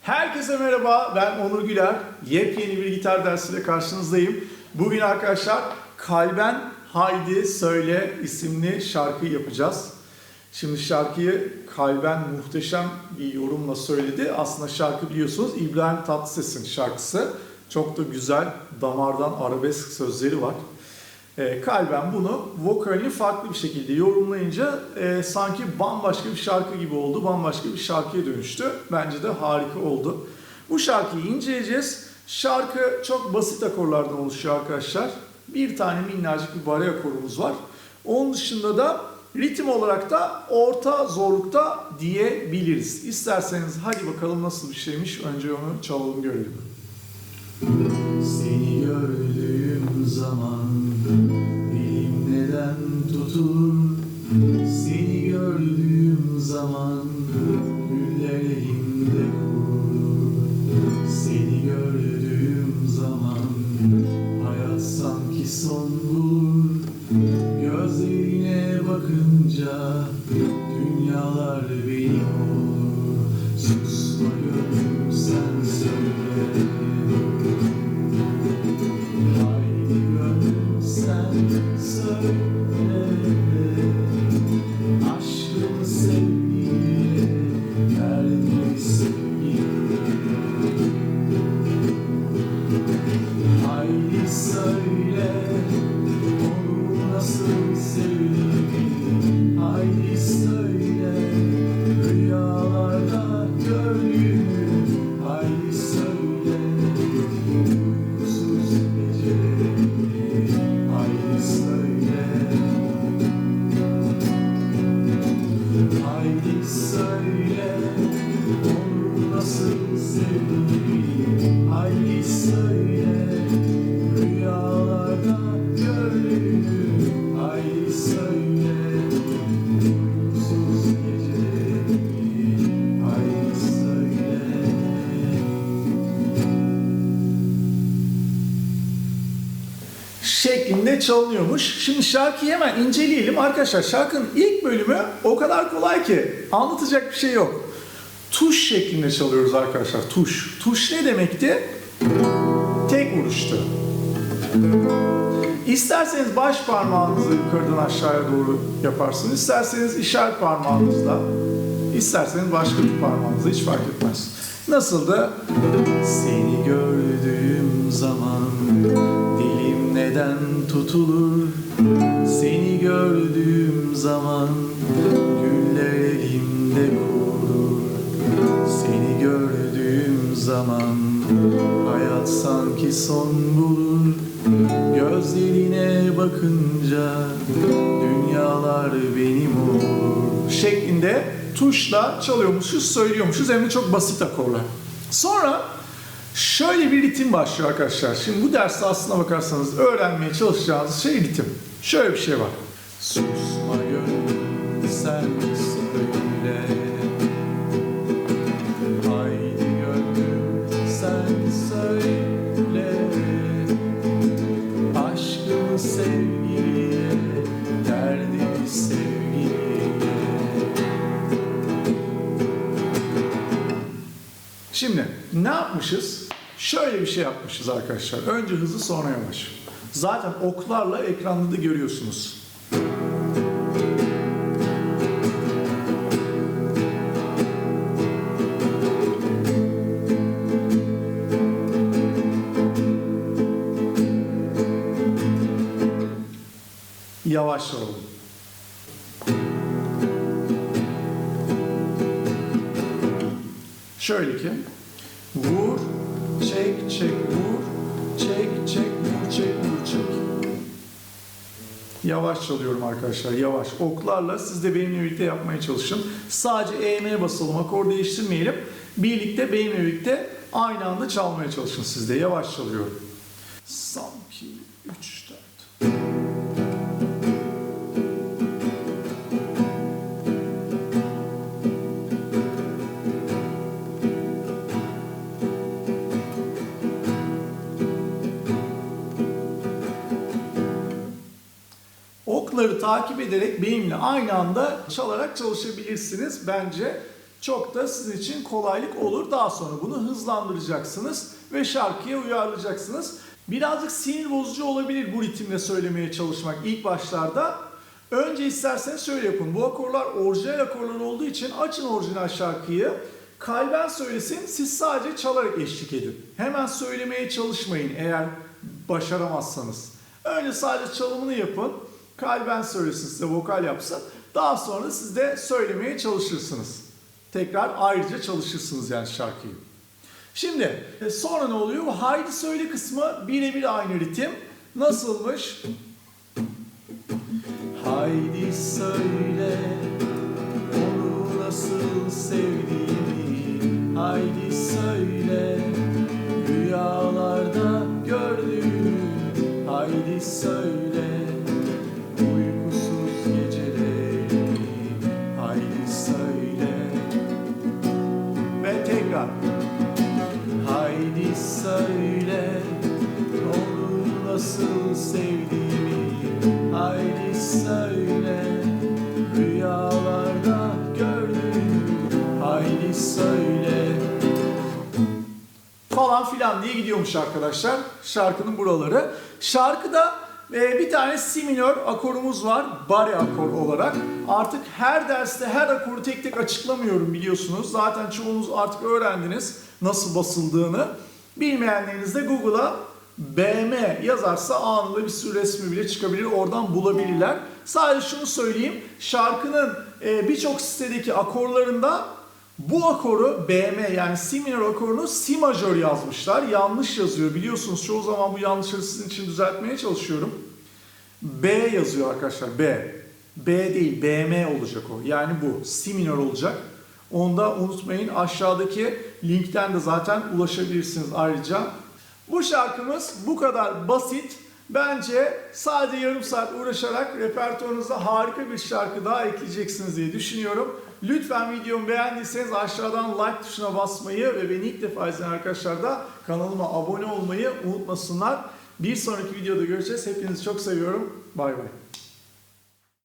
Herkese merhaba, ben Onur Güler. Yepyeni bir gitar dersiyle karşınızdayım. Bugün arkadaşlar Kalben Haydi Söyle isimli şarkıyı yapacağız. Şimdi şarkıyı Kalben muhteşem bir yorumla söyledi. Aslında şarkı biliyorsunuz İbrahim Tatlıses'in şarkısı. Çok da güzel, damardan arabesk sözleri var. E, kalben bunu vokalini farklı bir şekilde yorumlayınca e, sanki bambaşka bir şarkı gibi oldu, bambaşka bir şarkıya dönüştü. Bence de harika oldu. Bu şarkıyı inceleyeceğiz. Şarkı çok basit akorlardan oluşuyor arkadaşlar. Bir tane minnacık bir bari akorumuz var. Onun dışında da ritim olarak da orta zorlukta diyebiliriz. İsterseniz hadi bakalım nasıl bir şeymiş. Önce onu çalalım görelim. Seni gördüğüm zaman dilim neden tutulur Seni gördüğüm zaman güller elimde kurulur Seni gördüğüm zaman hayat sanki son bulur. Gözlerine bakınca dünyalar benim olur söyle şeklinde çalınıyormuş. Şimdi şarkıyı hemen inceleyelim. Arkadaşlar şarkının ilk bölümü o kadar kolay ki anlatacak bir şey yok. Tuş şeklinde çalıyoruz arkadaşlar. Tuş. Tuş ne demekti? Tek vuruştu. İsterseniz baş parmağınızı yukarıdan aşağıya doğru yaparsınız. İsterseniz işaret parmağınızla, isterseniz başka bir parmağınızla hiç fark etmez. Nasıldı? Seni gördüğüm zaman neden tutulur Seni gördüğüm zaman güller elimde kurulur Seni gördüğüm zaman hayat sanki son bulur Gözlerine bakınca dünyalar benim olur şeklinde tuşla çalıyormuşuz, söylüyormuşuz. Hem de çok basit akorlar. Sonra şöyle bir ritim başlıyor arkadaşlar. Şimdi bu derste aslına bakarsanız öğrenmeye çalışacağınız şey ritim. Şöyle bir şey var. Susma gönlüm sen Şimdi ne yapmışız? Şöyle bir şey yapmışız arkadaşlar. Önce hızlı sonra yavaş. Zaten oklarla ekranda da görüyorsunuz. Yavaş olalım. Şöyle ki vur, çek, çek, vur, çek, çek, vur, çek, vur, çek. Yavaş çalıyorum arkadaşlar, yavaş. Oklarla siz de benimle birlikte yapmaya çalışın. Sadece EM basalım, akor değiştirmeyelim. Birlikte, benimle birlikte aynı anda çalmaya çalışın siz de. Yavaş çalıyorum. Sanki 3 okları takip ederek benimle aynı anda çalarak çalışabilirsiniz. Bence çok da sizin için kolaylık olur. Daha sonra bunu hızlandıracaksınız ve şarkıya uyarlayacaksınız. Birazcık sinir bozucu olabilir bu ritimle söylemeye çalışmak ilk başlarda. Önce isterseniz şöyle yapın. Bu akorlar orijinal akorlar olduğu için açın orijinal şarkıyı. Kalben söylesin, siz sadece çalarak eşlik edin. Hemen söylemeye çalışmayın eğer başaramazsanız. Önce sadece çalımını yapın. Kalben söylesin size vokal yapsın. Daha sonra siz de söylemeye çalışırsınız. Tekrar ayrıca çalışırsınız yani şarkıyı. Şimdi e, sonra ne oluyor? Bu haydi söyle kısmı birebir aynı ritim. Nasılmış? Haydi söyle onu nasıl sevdiğimi Haydi söyle rüyalarda gördüğümü Haydi söyle sevdiğimi Haydi söyle rüyalarda gördüğümü Haydi söyle falan filan diye gidiyormuş arkadaşlar şarkının buraları. Şarkıda e, bir tane si minör akorumuz var bari akor olarak. Artık her derste her akoru tek tek açıklamıyorum biliyorsunuz. Zaten çoğunuz artık öğrendiniz nasıl basıldığını. Bilmeyenleriniz de Google'a BM yazarsa anında bir sürü resmi bile çıkabilir. Oradan bulabilirler. Sadece şunu söyleyeyim. Şarkının e, birçok sitedeki akorlarında bu akoru BM yani Si minör akorunu Si majör yazmışlar. Yanlış yazıyor biliyorsunuz. Çoğu zaman bu yanlışları sizin için düzeltmeye çalışıyorum. B yazıyor arkadaşlar B. B değil BM olacak o. Yani bu Si minör olacak. Onda unutmayın aşağıdaki linkten de zaten ulaşabilirsiniz ayrıca. Bu şarkımız bu kadar basit. Bence sadece yarım saat uğraşarak repertuarınıza harika bir şarkı daha ekleyeceksiniz diye düşünüyorum. Lütfen videomu beğendiyseniz aşağıdan like tuşuna basmayı ve beni ilk defa izleyen arkadaşlar da kanalıma abone olmayı unutmasınlar. Bir sonraki videoda görüşeceğiz. Hepinizi çok seviyorum. Bay bay.